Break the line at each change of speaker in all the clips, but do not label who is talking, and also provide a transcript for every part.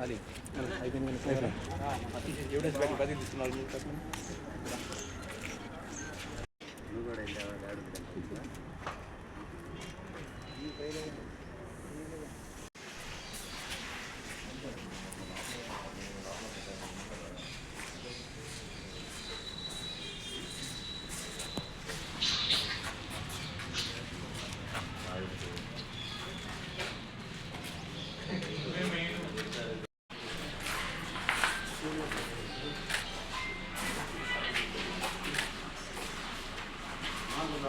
అది అయిపోయింది evidence bag బదిలీ తీసుకున్నారు నువ్వు కూడా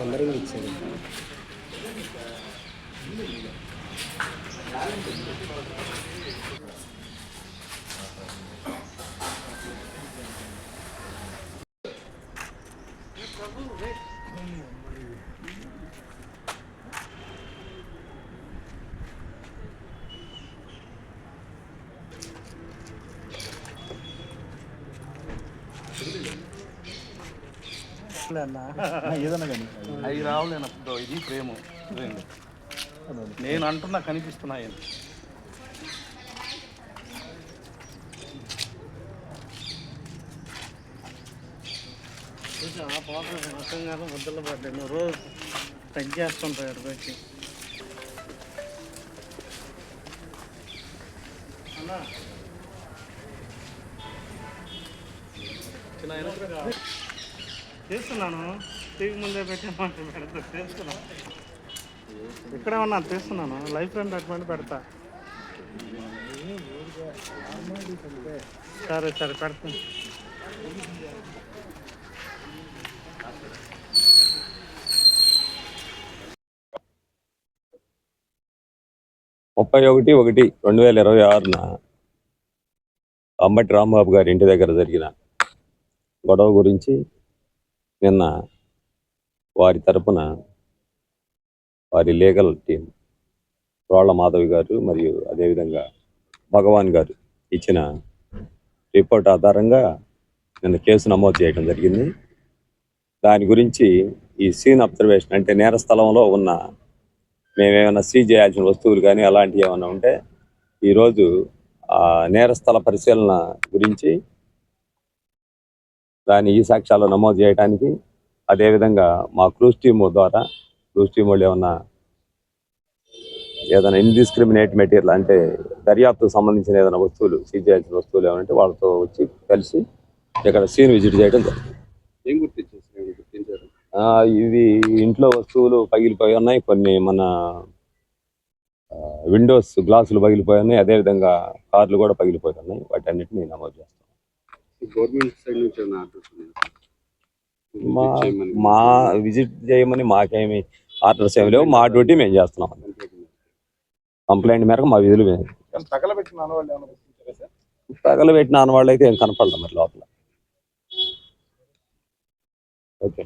అందరం ఇచ్చారు
ఏదన్నా కానీ.
అవి రావులేను? అప్పుడు ఇది ప్రేమ. నేను అంటున్నా
పోత మొత్తంగా ముద్దలు నువ్వు రోజు తగ్గేస్తుంటావు ఇక్కడికి వచ్చి అన్నా. తీస్తున్నాను టీవీ ముందే పెట్టామంటే పెడతా తీస్తున్నా ఇక్కడే ఉన్నా తీస్తున్నాను లైఫ్ ఫ్రెండ్ అటువంటి పెడతా. సరే సరే పెడతాను
ముప్పై ఒకటి ఒకటి రెండు వేల ఇరవై ఆరున అంబటి రాంబాబు గారి ఇంటి దగ్గర జరిగిన గొడవ గురించి నిన్న వారి తరపున వారి లీగల్ టీం రోళ్ళ మాధవి గారు మరియు అదేవిధంగా భగవాన్ గారు ఇచ్చిన రిపోర్ట్ ఆధారంగా నిన్న కేసు నమోదు చేయడం జరిగింది. దాని గురించి ఈ సీన్ అబ్జర్వేషన్ అంటే నేర స్థలంలో ఉన్న మేమేమైనా సీజ్ చేయాల్సిన వస్తువులు కానీ అలాంటివి ఏమైనా ఉంటే ఈరోజు ఆ నేరస్థల పరిశీలన గురించి దాని ఈ సాక్ష్యాలు నమోదు చేయడానికి అదేవిధంగా మా క్రూజ్ టీమ్ ద్వారా క్రూజ్ టీం వాళ్ళు ఏమన్నా ఏదైనా ఇండిస్క్రిమినేట్ మెటీరియల్ అంటే దర్యాప్తుకు సంబంధించిన ఏదైనా వస్తువులు సీజ్ చేయాల్సిన వస్తువులు ఏమంటే వాళ్ళతో వచ్చి కలిసి ఇక్కడ సీన్ విజిట్ చేయడం జరిగింది. ఇవి ఇంట్లో వస్తువులు పగిలిపోయి ఉన్నాయి. కొన్ని మన విండోస్ గ్లాసులు పగిలిపోయి ఉన్నాయి. అదేవిధంగా కార్లు కూడా పగిలిపోయి ఉన్నాయి. వాటి అన్నిటిని నమోదు చేస్తాం.
గవర్నమెంట్ సైడ్ నుంచి
మా
విజిట్ చేయమని.
మా విజిట్ చేయమని మాకేమి ఆర్డర్స్ ఏమి లేవు. మా డ్యూటీ మేము చేస్తున్నాం కంప్లైంట్ మేరకు మా విధులు మేము
తగలబెట్టిన వాళ్ళు ఏమైనా గుర్తించారా సార్?
తగలబెట్టిన వాళ్ళు అయితే ఏం కనపడలేదు మరి లోపల. ఓకే.